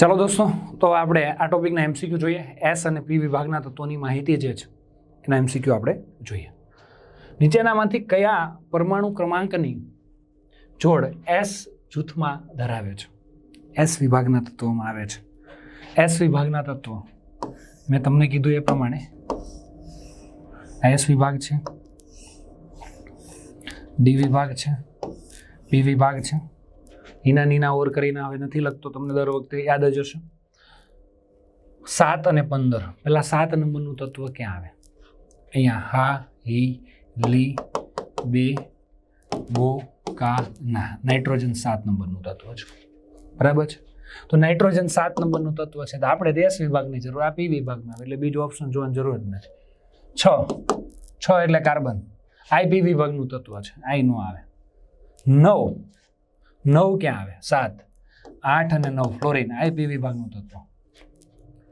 ચાલો દોસ્તો, તો આપણે આ ટોપિકના એમસીક્યુ જોઈએ. એસ અને પી વિભાગના તત્વોની માહિતી જે છે, એના એમસીક્યુ આપણે જોઈએ. નીચેનામાંથી કયા પરમાણુ ક્રમાંકની જોડ એસ જૂથમાં ધરાવે છે? એસ વિભાગના તત્વોમાં આવે છે. એસ વિભાગના તત્વો. મેં તમને કીધું એ પ્રમાણે. એસ વિભાગ છે. ડી વિભાગ છે. પી વિભાગ છે. ઈના નીના ઓર કરીને હવે નથી લખતો, તમને દર વખતે યાદ જ હશે. સાત અને પંદર. પેલા સાત નંબરનું તત્વ ક્યાં આવે? અહીંયા હા, હી, લી, બે બો કા, ના. નાઇટ્રોજન સાત નંબરનું તત્વ છે. બરાબર છે? તો નાઇટ્રોજન સાત નંબરનું તત્વ છે. તો આપણે દેશ વિભાગની જરૂર આ પી વિભાગમાં એટલે બીજો ઓપ્શન જોવાની જરૂર જ નથી. છ. છ એટલે કાર્બન. આઈ પી વિભાગનું તત્વ છે. આઈ નો આવે. નવ. નવ ક્યાં આવે? સાત. આઠ અને નવ ફ્લોરિન. આઈપી વિભાગનું તત્વ.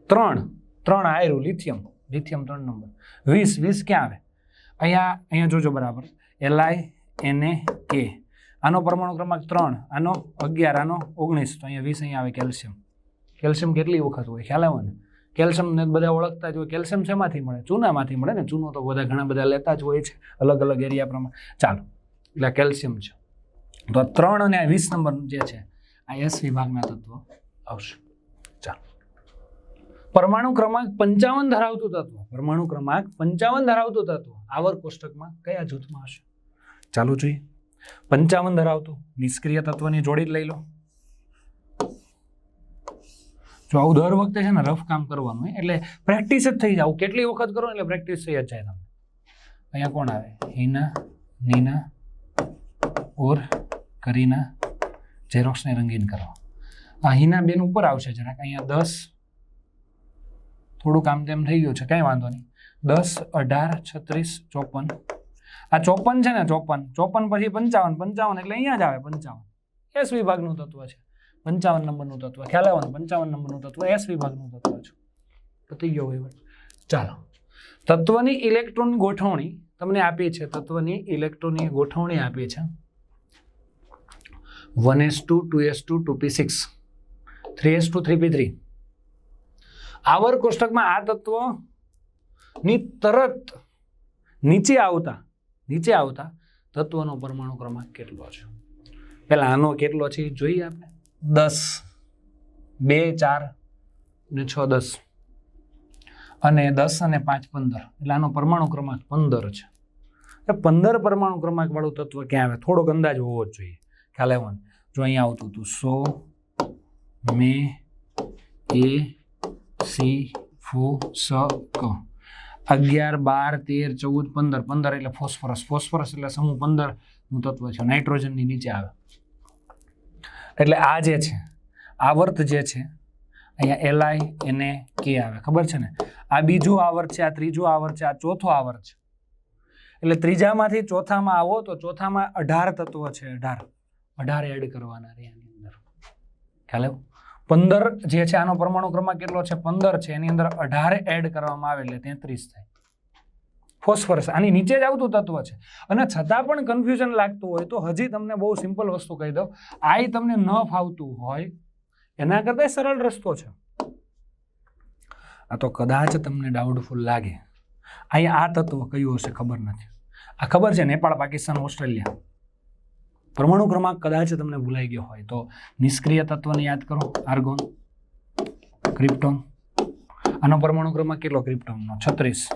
ત્રણ. ત્રણ આયરું, લિથિયમ. લિથિયમ ત્રણ નંબર. વીસ. વીસ ક્યાં આવે? અહીંયા અહીંયા જોજો બરાબર. એલઆઈ એને કે આનો પરમાણુ ક્રમાંક ત્રણ. આનો અગિયાર, આનો ઓગણીસ. તો અહીંયા વીસ અહીંયા આવે કેલ્શિયમ. કેલ્શિયમ કેટલી વખત હોય? ખ્યાલ આવે ને? કેલ્શિયમને બધા ઓળખતા જ હોય. કેલ્શિયમ શેમાંથી મળે? ચૂનામાંથી મળે ને? ચૂનો તો બધા ઘણા બધા લેતા જ હોય છે. અલગ અલગ એરિયા પ્રમાણે. ચાલો. એટલે કેલ્શિયમ છે. તો આ ત્રણ અને વીસ નંબર જે છે, આ એસ વિભાગના તત્વો આવશે. ચાલો. પરમાણુ ક્રમાંક પંચાવન ધરાવતું તત્વ. પરમાણુ ક્રમાંક પંચાવન ધરાવતું તત્વ. આવર કોષ્ટકમાં કયા જૂથમાં હશે? ચાલુ જોઈએ. પંચાવન ધરાવતું નિષ્ક્રિય તત્વની જોડી લઈ લો. જો આવું દર વખતે છે ને રફ કામ કરવાનું એટલે પ્રેક્ટિસ જ થઈ જાવ કેટલી વખત કરો એટલે પ્રેક્ટિસ થઈ જ જાય તમને. અહીંયા કોણ આવે? હિના, નીના, ઓર કરીના ઝેરોક્સને રંગીન કરો. આ હિના બેન ઉપર આવશે જરાક, અહીંયા દસ થોડું કામ તેમ થઈ ગયું છે, કાંઈ વાંધો નહીં. દસ, અઢાર, છત્રીસ, ચોપન. આ ચોપન છે ને, ચોપન. ચોપન પછી પંચાવન પંચાવન એટલે અહીંયા જ આવે, પંચાવન. એસ વિભાગનું તત્વ છે. પંચાવન નંબરનું તત્વ. ખ્યાલ આવે પંચાવન નંબરનું તત્વ એસ વિભાગનું તત્વ છે. પતી ગયો વહીવટ ચાલો. તત્વની ઇલેક્ટ્રોન ગોઠવણી, તમને આપી છે, તત્વની ઇલેક્ટ્રોનની ગોઠવણી આપી છે. One S two two S two two P six three S two three P three આવર કોષ્ટકમાં આ તત્વની તરત નીચે આવતા નીચે આવતા તત્વનો પરમાણુ ક્રમાંક કેટલો છે? પહેલાં આનો કેટલો છે જોઈએ આપણે. દસ, બે, ચાર ને છ, દસ. અને દસ અને પાંચ, પંદર. એટલે આનો પરમાણુ ક્રમાંક પંદર છે. પંદર પરમાણુ ક્રમાંક વાળું તત્વ ક્યાં આવે? થોડોક અંદાજ હોવો જ જોઈએ. ખ્યાલ આવ્યો જો અહીંયા આવતું હતું, સો, મે, એ, સી, ફો, સ, ક. અગિયાર, બાર, તેર, ચૌદ, પંદર. પંદર એટલે ફોસ્ફરસ. ફોસ્ફરસ એટલે સમૂહ પંદરનું તત્વ છે. નાઇટ્રોજનની નીચે આવે. એટલે આ જે છે આવર્ત જે છે, અહીંયા એલઆઈ એને કે આવે. ખબર છે ને? આ બીજું આવર્ત છે, આ ત્રીજું આવર્ત છે, આ ચોથો આવર્ત છે. એટલે ત્રીજામાંથી ચોથામાં આવો તો ચોથામાં અઢાર તત્વો છે, અઢાર. અઢાર એડ કરવાના રહે આની અંદર. ખ્યાલ આવ્યો? પંદર જે છે, આનો પરમાણુ ક્રમાંક કેટલો છે? પંદર છે. એની અંદર અઢાર એડ કરવામાં આવે એટલે તેત્રીસ થાય. ફોસ્ફરસ આની નીચે જ આવતું તત્વ છે. અને છતાં પણ કન્ફ્યુઝન લાગતું હોય તો હજી તમને બહુ સિમ્પલ વસ્તુ કહી દઉં. આઈ તમને ન ફાવતું હોય, એના કરતાં સરળ રસ્તો છે. આ તો કદાચ તમને ડાઉટફુલ લાગે. અહીંયા આ તત્વ કયું હશે ખબર નથી. આ ખબર છે નેપાળ, પાકિસ્તાન, ઓસ્ટ્રેલિયા. પરમાણુ ક્રમાંક કદાચ તમને ભૂલાઈ ગયો હોય તો નિષ્ક્રિય તત્વને યાદ કરો, આર્ગોન, ક્રિપ્ટોન. આનો પરમાણુ ક્રમાંક કેટલો? ક્રિપ્ટોનનો. છત્રીસ.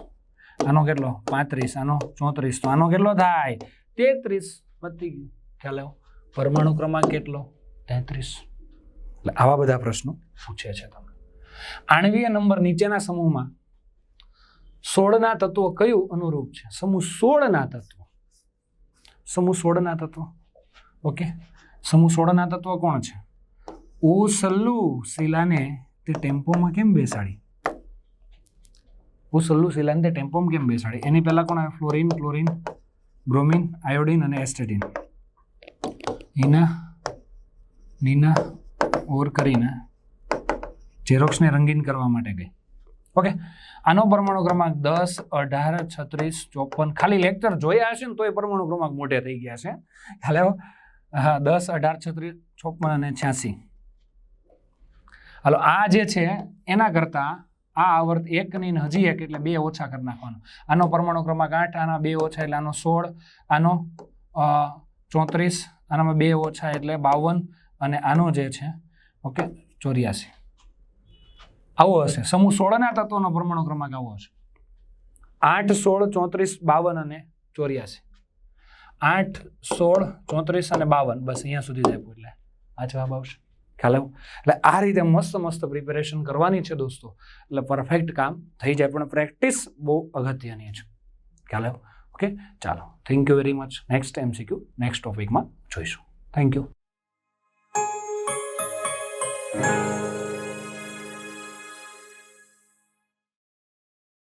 આનો કેટલો? પાંત્રીસ. આનો ચોત્રીસ. તો આનો કેટલો થાય? તેત્રીસ. પતી ગયું. ખ્યાલ આવ્યો? પરમાણુ ક્રમાંક કેટલો? તેત્રીસ. એટલે આવા બધા પ્રશ્નો પૂછે છે તમને. આણવીય નંબર નીચેના સમૂહમાં સોળના તત્વો કયું અનુરૂપ છે? સમૂહ સોળના તત્વો. સમૂહ સોળના તત્વો. ઓકે. સમૂહ સોળના તત્વો કોણ છે? ઓ સલ્લુ, શિલાને તે ટેમ્પોમાં કેમ બેસાડી? ઓ સલ્લુ, શિલાને તે ટેમ્પોમાં કેમ બેસાડી? એની પહેલાં કોણ આવે? ફ્લોરિન, ક્લોરિન, બ્રોમિન, આયોડિન અને એસ્ટેટિન. હિના નીના, ઓર કરીને ઝેરોક્સને રંગીન કરવા માટે ગઈ. ઓકે. આનો પરમાણુ ક્રમાંક દસ, અઢાર, છત્રીસ, ચોપન. ખાલી લેક્ચર જોયા હશે ને તોય પરમાણુ ક્રમાંક મોટે થઈ ગયા છે. આવ્યો? હા, દસ, અઢાર, છત્રીસ, ચોપન અને છ્યાસી. હાલો, આ જે છે, એના કરતાં આ આવર્ત એકની ને હજી એક એટલે બે ઓછા કરી નાખવાનો. આનો પરમાણુ ક્રમાંક આઠ, આના બે ઓછા એટલે આનો સોળ, આનો ચોત્રીસ, આનામાં બે ઓછા એટલે બાવન, અને આનો જે છે, ઓકે, ચોર્યાસી. આવો હશે. સમૂહ સોળના તત્વોનો પરમાણુ ક્રમાંક આવો હશે. આઠ, સોળ, ચોત્રીસ, બાવન અને ચોર્યાસી. આઠ, સોળ, ચોત્રીસ અને બાવન. બસ અહીંયા સુધી જ આપ્યું એટલે આ જવાબ આવશે. ખ્યાલ આવ્યો? એટલે આ રીતે મસ્ત મસ્ત પ્રિપેરેશન કરવાની છે દોસ્તો. એટલે પરફેક્ટ કામ થઈ જાય, પણ પ્રેક્ટિસ બહુ અગત્યની છે. ખ્યાલ આવ્યો? ઓકે ચાલો. Thank you very much next MCQ next ટોપિકમાં જોઈશું. Thank you